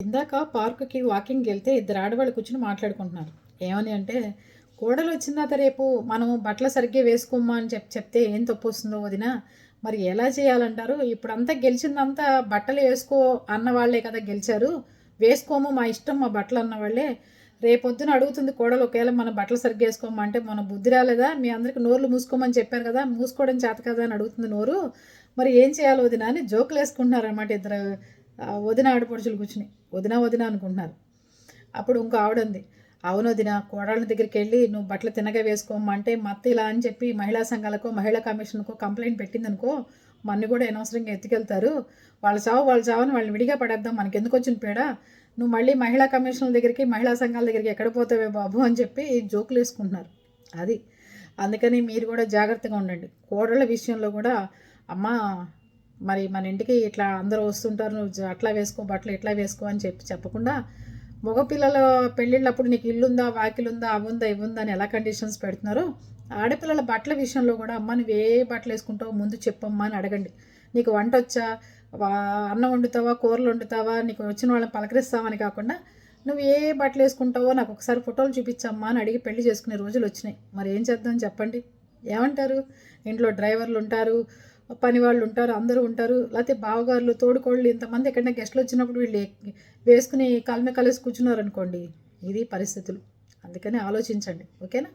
ఇందాక పార్కుకి వాకింగ్కి వెళ్తే ఇద్దరు ఆడవాళ్ళు కూర్చుని మాట్లాడుకుంటున్నారు. ఏమని అంటే కోడలు వచ్చిన రేపు? మనం బట్టలు సరిగ్గా వేసుకోమ్మా అని చెప్ చెప్తే ఏం తప్పు వస్తుందో వదిన? మరి ఎలా చేయాలంటారు? ఇప్పుడంతా గెలిచిందంతా బట్టలు వేసుకో అన్న వాళ్ళే కదా గెలిచారు. వేసుకోము మా ఇష్టం మా బట్టలు అన్న వాళ్ళే. రేపొద్దున అడుగుతుంది కోడలు ఒకవేళ మన బట్టలు సరిగ్గా వేసుకోమంటే మన బుద్ధి రాలేదా? మీ అందరికి నోర్లు మూసుకోమని చెప్పారు కదా మూసుకోవడం చేత కదా అని అడుగుతుంది నోరు. మరి ఏం చేయాలి వదిన అని జోకులు వేసుకుంటున్నారన్నమాట ఇద్దరు. వదిన ఆడపడుచులు కూర్చుని వదిన వదిన అనుకుంటున్నారు. అప్పుడు ఇంకో ఆవిడ ఉంది అవును వదిన కోడళ్ళ దగ్గరికి వెళ్ళి నువ్వు బట్టలు తినగా వేసుకోమంటే మత్త ఇలా అని చెప్పి మహిళా సంఘాలకో మహిళా కమిషన్కో కంప్లైంట్ పెట్టిందనుకో మన్ని కూడా అనవసరంగా ఎత్తుకెళ్తారు. వాళ్ళ చావు వాళ్ళ చావని వాళ్ళని విడిగా పడేద్దాం మనకి ఎందుకు వచ్చిన పేడ? నువ్వు మళ్ళీ మహిళా కమిషన్ల దగ్గరికి మహిళా సంఘాల దగ్గరికి ఎక్కడ పోతావే బాబు అని చెప్పి జోకులు వేసుకుంటున్నారు. అది. అందుకని మీరు కూడా జాగ్రత్తగా ఉండండి. కోడళ్ళ విషయంలో కూడా అమ్మ మరి మన ఇంటికి ఇట్లా అందరూ వస్తుంటారు నువ్వు అట్లా వేసుకో బట్టలు ఇట్లా వేసుకో అని చెప్పి చెప్పకుండా మగపిల్లల పెళ్ళిళ్ళప్పుడు నీకు ఇల్లుందా వాకిలుందా అవుందా ఇవ్వుందా అని ఎలా కండిషన్స్ పెడుతున్నారో ఆడపిల్లల బట్టల విషయంలో కూడా అమ్మ నువ్వు ఏ బట్టలు వేసుకుంటావో ముందు చెప్పమ్మా అని అడగండి. నీకు వంట వచ్చా అన్నం వండుతావా కూరలు వండుతావా నీకు వచ్చిన వాళ్ళని పలకరిస్తావని కాకుండా నువ్వు ఏ బట్టలు వేసుకుంటావో నాకు ఒకసారి ఫోటోలు చూపించమ్మా అని అడిగి పెళ్ళి చేసుకునే రోజులు వచ్చినాయి. మరి ఏం చేద్దాం చెప్పండి. ఏమంటారు? ఇంట్లో డ్రైవర్లు ఉంటారు పని వాళ్ళు ఉంటారు అందరూ ఉంటారు. లేకపోతే బావగారులు తోడుకోళ్ళు ఇంతమంది ఎక్కడైనా గెస్ట్లు వచ్చినప్పుడు వీళ్ళు వేసుకుని కాలమే కలిసి కూర్చున్నారు అనుకోండి ఇది పరిస్థితులు. అందుకని ఆలోచించండి. ఓకేనా?